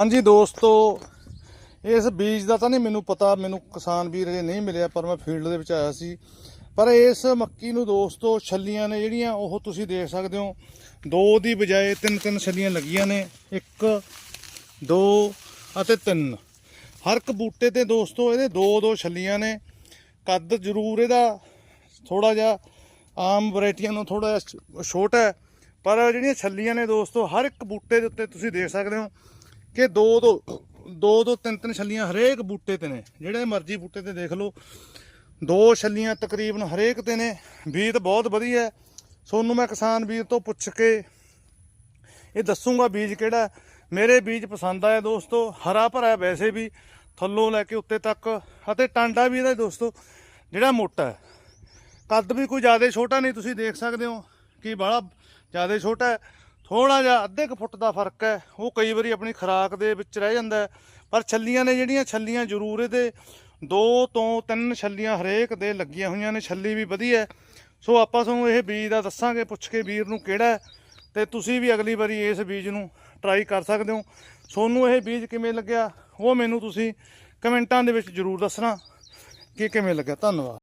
ਹਾਂਜੀ ਦੋਸਤੋ, ਇਸ ਬੀਜ ਦਾ ਤਾਂ ਨਹੀਂ ਮੈਨੂੰ ਪਤਾ, ਮੈਨੂੰ ਕਿਸਾਨ ਵੀਰ ਇਹ ਨਹੀਂ ਮਿਲਿਆ, ਪਰ ਮੈਂ ਫੀਲਡ ਦੇ ਵਿੱਚ ਆਇਆ ਸੀ। ਪਰ ਇਸ ਮੱਕੀ ਨੂੰ ਦੋਸਤੋ, ਛੱਲੀਆਂ ਨੇ ਜਿਹੜੀਆਂ, ਉਹ ਤੁਸੀਂ ਦੇਖ ਸਕਦੇ ਹੋ। ਦੋ ਦੀ ਬਜਾਏ ਤਿੰਨ ਤਿੰਨ ਛੱਲੀਆਂ ਲੱਗੀਆਂ ਨੇ, ਇੱਕ, ਦੋ ਅਤੇ ਤਿੰਨ। ਹਰ ਇੱਕ ਬੂਟੇ ਤੇ ਦੋਸਤੋ, ਇਹਦੇ ਦੋ ਦੋ ਛੱਲੀਆਂ ਨੇ। ਕੱਦ ਜ਼ਰੂਰ ਇਹਦਾ ਥੋੜਾ ਜਿਹਾ ਆਮ ਵੈਰਾਈਟੀਆਂ ਨੂੰ ਥੋੜਾ ਛੋਟਾ ਹੈ। ਪਰ ਜਿਹੜੀਆਂ ਛੱਲੀਆਂ ਨੇ ਦੋਸਤੋ, ਹਰ ਇੱਕ ਬੂਟੇ ਦੇ ਉੱਤੇ ਤੁਸੀਂ ਦੇਖ ਸਕਦੇ ਹੋ। ਕਿ ਦੋ ਦੋ ਦੋ ਦੋ ਤਿੰਨ ਤਿੰਨ ਛੱਲੀਆਂ ਹਰੇਕ ਬੂਟੇ ਤੇ ਨੇ। ਜਿਹੜੇ ਮਰਜ਼ੀ ਬੂਟੇ ਤੇ ਦੇਖ ਲਓ। ਦੋ ਛੱਲੀਆਂ ਤਕਰੀਬਨ ਹਰੇਕ ਤੇ ਨੇ। ਬੀਜ ਬਹੁਤ ਵਧੀਆ ਹੈ। ਸੋਨੂੰ ਮੈਂ ਕਿਸਾਨ ਵੀਰ ਤੋਂ ਪੁੱਛ ਕੇ ਇਹ ਦੱਸੂਗਾ ਬੀਜ ਕਿਹੜਾ ਮੇਰੇ ਬੀਜ ਪਸੰਦ ਆਇਆ ਦੋਸਤੋ। ਹਰਾ ਭਰਾ ਵੈਸੇ ਵੀ ਥੱਲੋਂ ਲੈ ਕੇ ਉੱਤੇ ਤੱਕ। ਅਤੇ ਟਾਂਡਾ ਵੀ ਇਹਦਾ ਦੋਸਤੋ, ਜਿਹੜਾ ਮੋਟਾ ਹੈ। ਕੱਦ ਵੀ ਕੋਈ ਜ਼ਿਆਦਾ ਛੋਟਾ ਨਹੀਂ। ਤੁਸੀਂ ਦੇਖ ਸਕਦੇ ਹੋ ਕਿ ਬੜਾ ਜ਼ਿਆਦਾ ਛੋਟਾ ਹੈ। ਥੋੜਾ ਜਿਹਾ ਅੱਧੇ ਕੁ ਫੁੱਟ ਦਾ ਫ਼ਰਕ ਹੈ। ਉਹ ਕਈ ਵਾਰੀ ਆਪਣੀ ਖੁਰਾਕ ਦੇ ਵਿੱਚ ਰਹਿ ਜਾਂਦਾ ਪਰ ਛੱਲੀਆਂ ਨੇ ਜਿਹੜੀਆਂ, ਛੱਲੀਆਂ ਜ਼ਰੂਰ ਇਹਦੇ ਦੋ ਤੋਂ ਤਿੰਨ ਛੱਲੀਆਂ ਹਰੇਕ ਦੇ ਲੱਗੀਆਂ ਹੋਈਆਂ ਨੇ। ਛੱਲੀ ਵੀ ਵਧੀਆ ਸੋ ਆਪਾਂ ਤੁਹਾਨੂੰ ਇਹ ਬੀਜ ਦਾ ਦੱਸਾਂਗੇ, ਪੁੱਛ ਕੇ ਵੀਰ ਨੂੰ ਕਿਹੜਾ ਹੈ ਤੇ ਤੁਸੀਂ ਵੀ ਅਗਲੀ ਵਾਰੀ ਇਸ ਬੀਜ ਨੂੰ ਟਰਾਈ ਕਰ ਸਕਦੇ ਹੋ। ਤੁਹਾਨੂੰ ਇਹ ਬੀਜ ਕਿਵੇਂ ਲੱਗਿਆ? ਉਹ ਮੈਨੂੰ ਤੁਸੀਂ ਕਮੈਂਟਾਂ ਦੇ ਵਿੱਚ ਜ਼ਰੂਰ ਦੱਸਣਾ ਕਿ ਕਿਵੇਂ ਲੱਗਿਆ। ਧੰਨਵਾਦ।